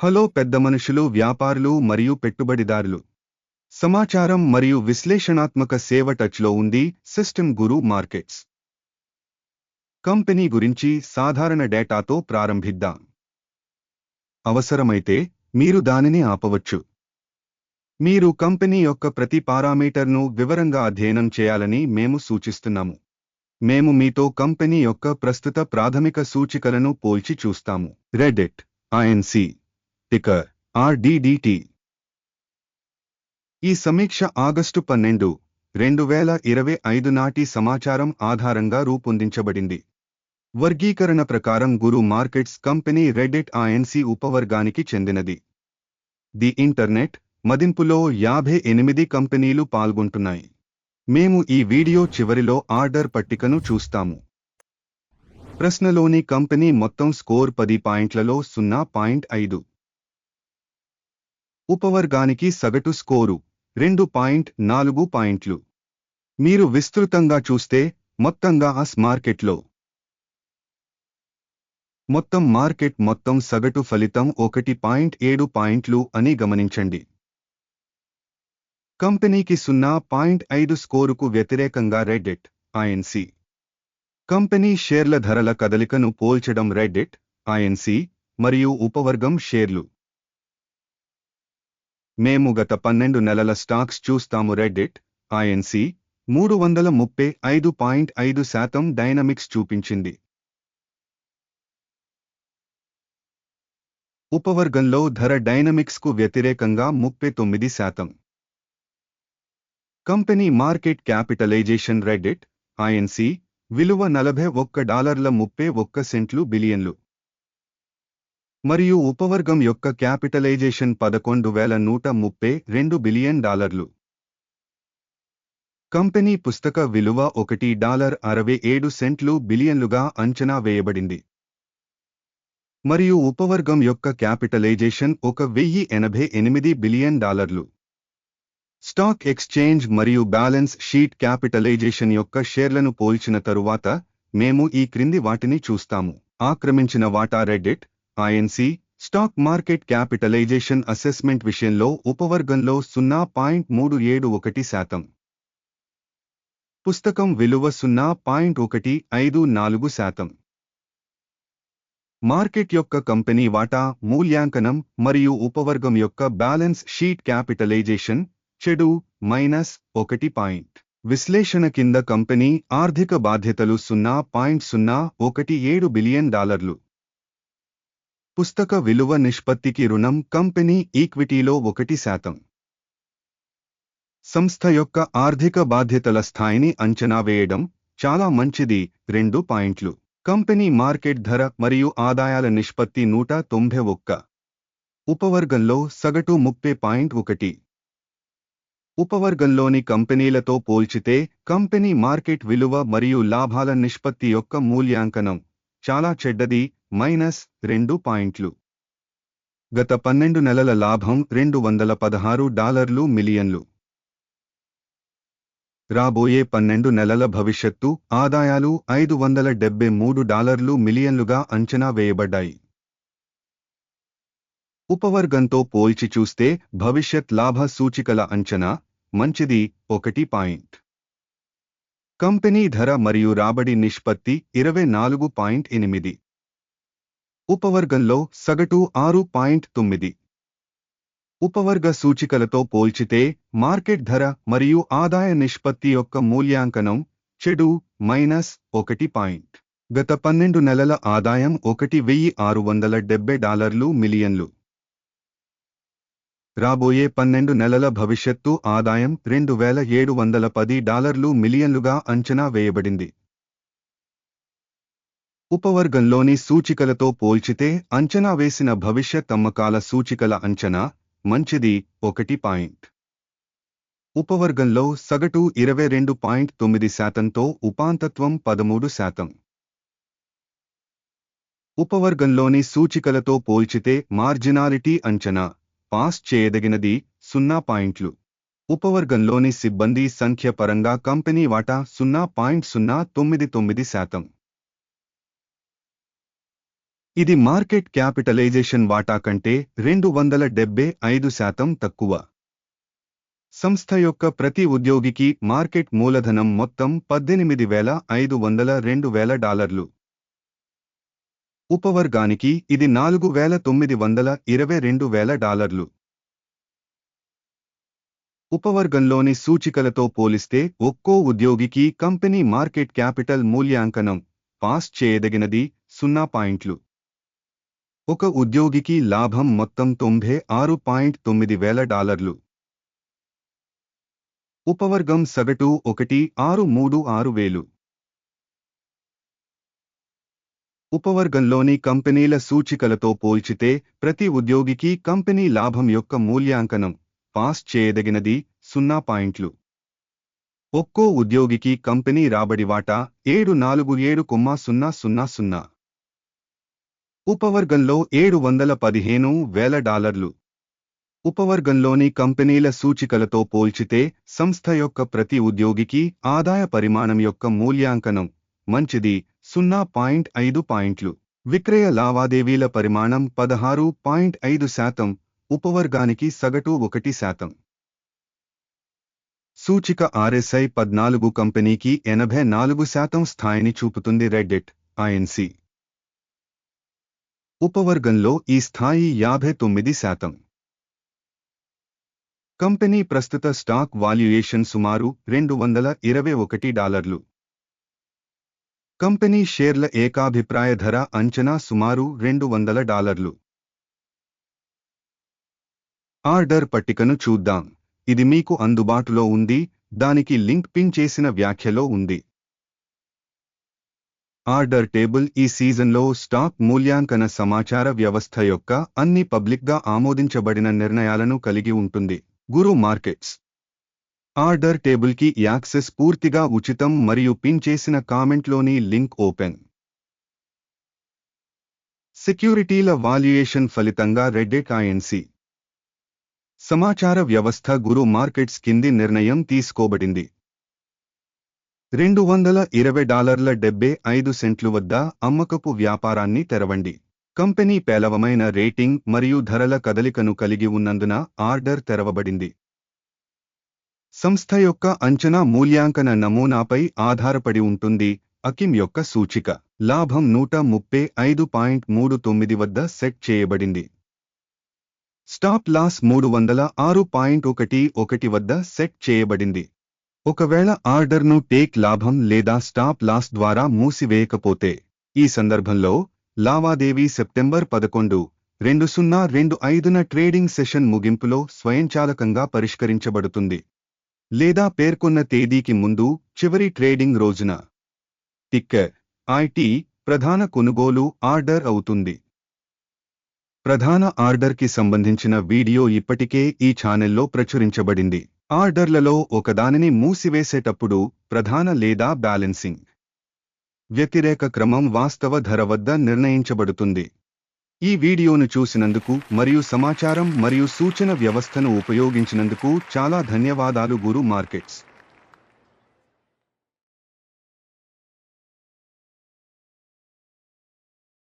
Hello పెద్ద మనుషులు వ్యాపారులు మరియు పెట్టుబడిదారులు. సమాచారం మరియు విశ్లేషణాత్మక సేవ టచ్లో ఉంది సిస్టమ్ గురు మార్కెట్స్. కంపెనీ గురించి సాధారణ డేటాతో ప్రారంభిద్దాం. అవసరమైతే మీరు దానిని ఆపవచ్చు. మీరు కంపెనీ యొక్క ప్రతి పారామీటర్ను వివరంగా అధ్యయనం చేయాలని మేము సూచిస్తున్నాము. మేము మీతో కంపెనీ యొక్క ప్రస్తుత ప్రాథమిక సూచికలను పోల్చి చూస్తాము. Reddit Inc ticker RDDT. ఈ సమీక్ష ఆగస్టు పన్నెండు రెండు వేల ఇరవై ఐదు నాటి సమాచారం ఆధారంగా రూపొందించబడింది. వర్గీకరణ ప్రకారం Guru Markets company Reddit Inc ఉపవర్గానికి చెందినది. ది ఇంటర్నెట్ మదింపులో యాభై ఎనిమిది కంపెనీలు పాల్గొంటున్నాయి. మేము ఈ వీడియో చివరిలో ఆర్డర్ పట్టికను చూస్తాము. ప్రశ్నలోని కంపెనీ మొత్తం స్కోర్ పది పాయింట్లలో సున్నా పాయింట్ ఐదు. ఉపవర్గానికి సగటు స్కోరు. రెండు పాయింట్ నాలుగు పాయింట్లు. మీరు విస్తృతంగా చూస్తే మొత్తంగా అస్ మార్కెట్లో. మొత్తం మార్కెట్ మొత్తం సగటు ఫలితం ఒకటి పాయింట్ ఏడు పాయింట్లు అని గమనించండి. కంపెనీకి సున్నా పాయింట్ ఐదు స్కోరుకు వ్యతిరేకంగా రెడ్డెట్ ఐఎన్సి కంపెనీ షేర్ల ధరల కదలికను పోల్చడం రెడ్డెట్ ఐఎన్సి మరియు ఉపవర్గం షేర్లు. మేము గత పన్నెండు నెలల స్టాక్స్ చూస్తాము రెడ్డిట్ ఐఎన్సి మూడు వందల ముప్పై ఐదు పాయింట్ ఐదు శాతం డైనమిక్స్ చూపించింది. ఉపవర్గంలో ధర డైనమిక్స్కు వ్యతిరేకంగా ముప్పై తొమ్మిది శాతం. Company market capitalization Reddit Inc విలువ నలభై ఒక్క డాలర్ల ముప్పై ఒక్క సెంట్లు బిలియన్లు. మరియు ఉపవర్గం యొక్క క్యాపిటలైజేషన్ పదకొండు వేల నూట ముప్పై రెండు బిలియన్ డాలర్లు. కంపెనీ పుస్తక విలువ ఒకటి డాలర్ అరవై ఏడు సెంట్లు బిలియన్లుగా అంచనా వేయబడింది. మరియు ఉపవర్గం యొక్క క్యాపిటలైజేషన్ ఒక వెయ్యి ఎనభై ఎనిమిది బిలియన్ డాలర్లు. స్టాక్ ఎక్స్చేంజ్ మరియు బ్యాలెన్స్ షీట్ క్యాపిటలైజేషన్ యొక్క షేర్లను పోల్చిన తరువాత మేము ఈ క్రింది వాటిని చూస్తాము. ఆక్రమించిన వాటా Reddit Inc stock market capitalization assessment విషయంలో ఉపవర్గంలో సున్నా పాయింట్ మూడు ఏడు ఒకటి శాతం. పుస్తకం విలువ సున్నా పాయింట్ ఒకటి ఐదు నాలుగు శాతం. మార్కెట్ యొక్క కంపెనీ వాటా మూల్యాంకనం మరియు ఉపవర్గం యొక్క బ్యాలెన్స్ షీట్ క్యాపిటలైజేషన్ చెడు మైనస్ ఒకటి పాయింట్. విశ్లేషణ కింద కంపెనీ ఆర్థిక బాధ్యతలు సున్నా పాయింట్ సున్నా ఒకటి ఏడు బిలియన్ డాలర్లు. పుస్తక విలువ నిష్పత్తికి రుణం కంపెనీ ఈక్విటీలో ఒకటి శాతం. సంస్థ యొక్క ఆర్థిక బాధ్యతల స్థాయిని అంచనా వేయడం చాలా మంచిది. రెండు పాయింట్లు. కంపెనీ మార్కెట్ ధర మరియు ఆదాయాల నిష్పత్తి నూట తొంభై ఒక్క. ఉపవర్గంలో సగటు ముప్పై పాయింట్ ఒకటి. ఉపవర్గంలోని కంపెనీలతో పోల్చితే కంపెనీ మార్కెట్ విలువ మరియు లాభాల నిష్పత్తి యొక్క మూల్యాంకనం చాలా చెడ్డది. మైనస్ రెండు పాయింట్లు. గత పన్నెండు నెలల లాభం రెండు వందల పదహారు డాలర్లు మిలియన్లు. రాబోయే పన్నెండు నెలల భవిష్యత్తు ఆదాయాలు ఐదు వందల డెబ్బై మూడు డాలర్లు మిలియన్లుగా అంచనా వేయబడ్డాయి. ఉపవర్గంతో పోల్చి చూస్తే భవిష్యత్ లాభ సూచికల అంచనా మంచిది ఒకటి పాయింట్. కంపెనీ ధర మరియు రాబడి నిష్పత్తి ఇరవై నాలుగు పాయింట్ ఎనిమిది. ఉపవర్గంలో సగటు ఆరు పాయింట్ తొమ్మిది. ఉపవర్గ సూచికలతో పోల్చితే మార్కెట్ ధర మరియు ఆదాయ నిష్పత్తి యొక్క మూల్యాంకనం చెడు మైనస్ ఒకటి పాయింట్. గత పన్నెండు నెలల ఆదాయం ఒకటి వెయ్యి ఆరు వందల డెబ్బై డాలర్లు మిలియన్లు. రాబోయే పన్నెండు నెలల భవిష్యత్తు ఆదాయం రెండు వేల ఏడు వందల పది డాలర్లు మిలియన్లుగా అంచనా వేయబడింది. ఉపవర్గంలోని సూచికలతో పోల్చితే అంచనా వేసిన భవిష్యత్ అమ్మకాల సూచికల అంచనా మంచిది ఒకటి పాయింట్. ఉపవర్గంలో సగటు ఇరవై రెండు పాయింట్ తొమ్మిది శాతంతో ఉపాంతత్వం పదమూడు శాతం. ఉపవర్గంలోని సూచికలతో పోల్చితే మార్జినాలిటీ అంచనా పాస్ చేయదగినది సున్నా పాయింట్లు. ఉపవర్గంలోని సిబ్బంది సంఖ్య పరంగా కంపెనీ వాటా సున్నా పాయింట్ సున్నా తొమ్మిది తొమ్మిది శాతం. ఇది మార్కెట్ క్యాపిటలైజేషన్ వాటా కంటే రెండు వందల డెబ్బై ఐదు శాతం తక్కువ. సంస్థ యొక్క ప్రతి ఉద్యోగికి మార్కెట్ మూలధనం మొత్తం పద్దెనిమిది వేల ఐదు వందల రెండు వేల డాలర్లు. ఉపవర్గానికి ఇది నాలుగు వేల తొమ్మిది వందల ఇరవై రెండు వేల డాలర్లు. ఉపవర్గంలోని సూచికలతో పోలిస్తే ఒక్కో ఉద్యోగికి కంపెనీ మార్కెట్ క్యాపిటల్ మూల్యాంకనం పాస్ చేయదగినది సున్నా పాయింట్లు. ఒక ఉద్యోగికి లాభం మొత్తం తొంభై ఆరు పాయింట్ తొమ్మిది వేల డాలర్లు. ఉపవర్గం సగటు ఒకటి ఆరు మూడు ఆరు వేలు. ఉపవర్గంలోని కంపెనీల సూచికలతో పోల్చితే ప్రతి ఉద్యోగికి కంపెనీ లాభం యొక్క మూల్యాంకనం పాస్ చేయదగినది సున్నా పాయింట్లు. ఒక్కో ఉద్యోగికి కంపెనీ రాబడి వాటా ఏడు నాలుగు ఏడు కొమ్మ సున్నా సున్నా సున్నా. ఉపవర్గంలో ఏడు వందల పదిహేను వేల డాలర్లు. ఉపవర్గంలోని కంపెనీల సూచికలతో పోల్చితే సంస్థ యొక్క ప్రతి ఉద్యోగికి ఆదాయ పరిమాణం యొక్క మూల్యాంకనం మంచిది సున్నా పాయింట్ ఐదు పాయింట్లు. విక్రయ లావాదేవీల పరిమాణం పదహారు పాయింట్ ఐదు శాతం ఉపవర్గానికి సగటు ఒకటి శాతం. సూచిక ఆర్ఎస్ఐ పద్నాలుగు కంపెనీకి ఎనభై నాలుగు శాతం స్థాయిని చూపుతుంది రెడ్డిట్ ఐఎన్సీ ఉపవర్గంలో ఈ స్థాయి యాభై తొమ్మిది శాతం. కంపెనీ ప్రస్తుత స్టాక్ వాల్యుయేషన్ సుమారు రెండు వందల ఇరవై ఒకటి డాలర్లు. కంపెనీ షేర్ల ఏకాభిప్రాయ ధర అంచనా సుమారు రెండు వందల డాలర్లు. ఆర్డర్ పట్టికను చూద్దాం. ఇది మీకు అందుబాటులో ఉంది దానికి లింక్ పిన్ చేసిన వ్యాఖ్యలో ఉంది. ఆర్డర్ టేబుల్ ఈ సీజన్లో స్టాక్ మూల్యాంకన సమాచార వ్యవస్థ యొక్క అన్ని పబ్లిక్గా ఆమోదించబడిన నిర్ణయాలను కలిగి ఉంటుంది. Guru Markets. ఆర్డర్ టేబుల్కి యాక్సెస్ పూర్తిగా ఉచితం మరియు పిన్ చేసిన కామెంట్లోని లింక్ ఓపెన్. సెక్యూరిటీల వాల్యుయేషన్ ఫలితంగా రెడ్డెట్ ఐఎన్సీ సమాచార వ్యవస్థ గురు మార్కెట్స్ కింది నిర్ణయం తీసుకోబడింది. రెండు వందల ఇరవై డాలర్ల డెబ్బై ఐదు సెంట్లు వద్ద అమ్మకపు వ్యాపారాన్ని తెరవండి. కంపెనీ పేలవమైన రేటింగ్ మరియు ధరల కదలికను కలిగి ఉన్నందున ఆర్డర్ తెరవబడింది. సంస్థ యొక్క అంచనా మూల్యాంకన నమూనాపై ఆధారపడి ఉంటుంది. అకిమ్ యొక్క సూచిక లాభం నూట ముప్పై ఐదు పాయింట్ మూడు తొమ్మిది వద్ద సెట్ చేయబడింది. స్టాప్ లాస్ మూడు వందల ఆరు పాయింట్ ఒకటి ఒకటి వద్ద సెట్ చేయబడింది. ఒకవేళ ఆర్డర్ను టేక్ లాభం లేదా స్టాప్ లాస్ ద్వారా మూసివేయకపోతే ఈ సందర్భంలో లావాదేవీ సెప్టెంబర్ పదకొండు రెండు సున్నా రెండు ఐదున ట్రేడింగ్ సెషన్ ముగింపులో స్వయంచాలకంగా పరిష్కరించబడుతుంది లేదా పేర్కొన్న తేదీకి ముందు చివరి ట్రేడింగ్ రోజున. టిక్కర్ ఐటీ ప్రధాన కొనుగోలు ఆర్డర్ అవుతుంది. ప్రధాన ఆర్డర్కి సంబంధించిన వీడియో ఇప్పటికే ఈ ఛానెల్లో ప్రచురించబడింది. ఆర్డర్లలో ఒకదానిని మూసివేసేటప్పుడు ప్రధాన లేదా బ్యాలెన్సింగ్ వ్యతిరేక క్రమం వాస్తవ ధర వద్ద నిర్ణయించబడుతుంది. ఈ వీడియోను చూసినందుకు మరియు సమాచారం మరియు సూచన వ్యవస్థను ఉపయోగించినందుకు చాలా ధన్యవాదాలు గురు మార్కెట్స్.